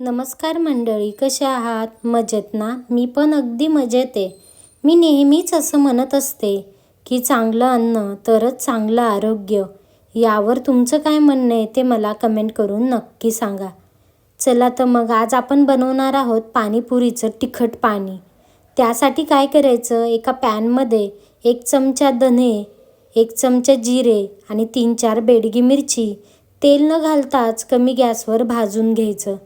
नमस्कार मंडळी कशा आहात? मजेत ना मी पण अगदी मजेत. आहे मी नेहमीच असं म्हणत असते की चांगलं अन्न तरच चांगलं आरोग्य. यावर तुमचं काय म्हणणं आहे ते मला कमेंट करून नक्की सांगा. चला तर मग आज आपण बनवणार आहोत पाणीपुरीचं तिखट पाणी. त्यासाठी काय करायचं? एका पॅनमध्ये एक चमचा धने एक चमचा जिरे आणि तीन चार बेडगी मिरची. तेल न घालताच कमी गॅसवर भाजून घ्यायचं.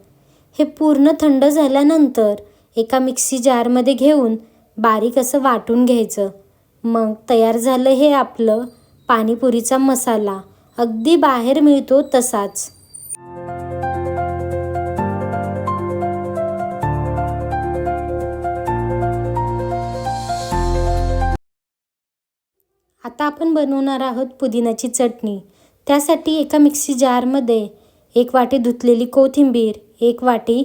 हे पूर्ण थंड झाल्यानंतर एका मिक्सी जारमध्ये घेऊन बारीक असं वाटून घ्यायचं. मग तयार झालं हे आपलं पाणीपुरीचा मसाला. अगदी बाहेर मिळतो तसाच. आता आपण बनवणार आहोत पुदिन्याची चटणी. त्यासाठी एका मिक्सी जारमध्ये एक वाटी धुतलेली कोथिंबीर एक वाटी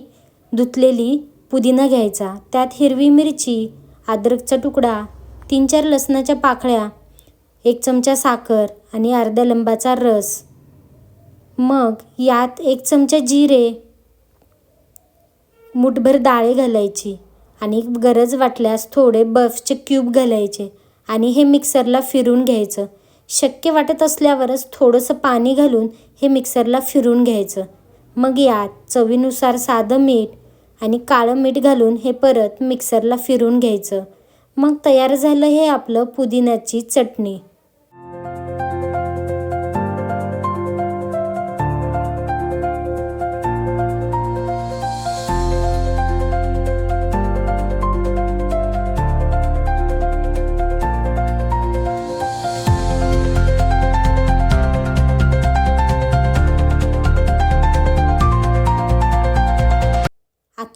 धुतलेली पुदिना घ्यायचा. त्यात हिरवी मिरची अद्रकचा तुकडा तीन चार लसणाच्या पाकळ्या एक चमचा साखर आणि अर्ध्या लिंबाचा रस. मग यात एक चमचा जिरे मुठभर डाळे घालायची आणि गरज वाटल्यास थोडे बर्फचे क्यूब घालायचे आणि हे मिक्सरला फिरून घ्यायचं. शक्य वाटत असल्यावरच थोडंसं पाणी घालून हे मिक्सरला फिरून घ्यायचं. मग यात चवीनुसार साधं मीठ आणि काळं मीठ घालून हे परत मिक्सरला फिरून घ्यायचं. मग तयार झालं हे आपलं पुदिन्याची चटणी.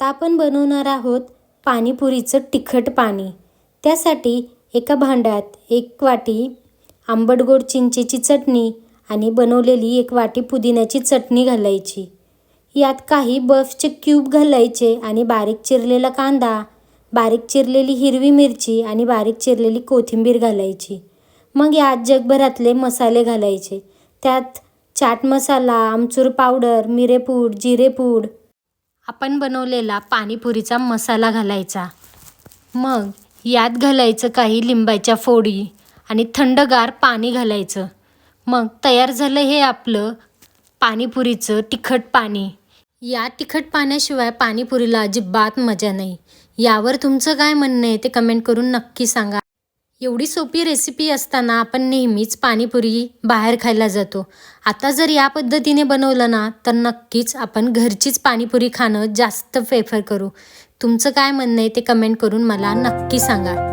आता आपण बनवणार आहोत पाणीपुरीचं तिखट पाणी. त्यासाठी एका भांड्यात एक वाटी आंबट गोड चिंचेची चटणी आणि बनवलेली एक वाटी पुदिन्याची चटणी घालायची. यात काही बर्फचे क्यूब घालायचे आणि बारीक चिरलेला कांदा बारीक चिरलेली हिरवी मिरची आणि बारीक चिरलेली कोथिंबीर घालायची. मग यात जगभरातले मसाले घालायचे. त्यात चाट मसाला आमचूर पावडर मिरेपूड जिरेपूड आपण बनवलेला पाणीपुरीचा मसाला घालायचा. मग यात घालायचं काही लिंबाच्या फोडी आणि थंडगार पाणी घालायचं. मग तयार झालं हे आपलं पाणीपुरीचं तिखट पाणी. या तिखट पाण्याशिवाय पाणीपुरीला अजिबात मजा नाही. यावर तुमचं काय म्हणणं आहे ते कमेंट करून नक्की सांगा. एवढी सोपी रेसिपी असताना आपण नेहमीच पाणीपुरी बाहेर खायला जातो. आता जर या पद्धतीने बनवलं ना तर नक्कीच आपण घरचीच पाणीपुरी खाणं जास्त प्रेफर करू. तुमचं काय म्हणणं आहे ते कमेंट करून मला नक्की सांगा.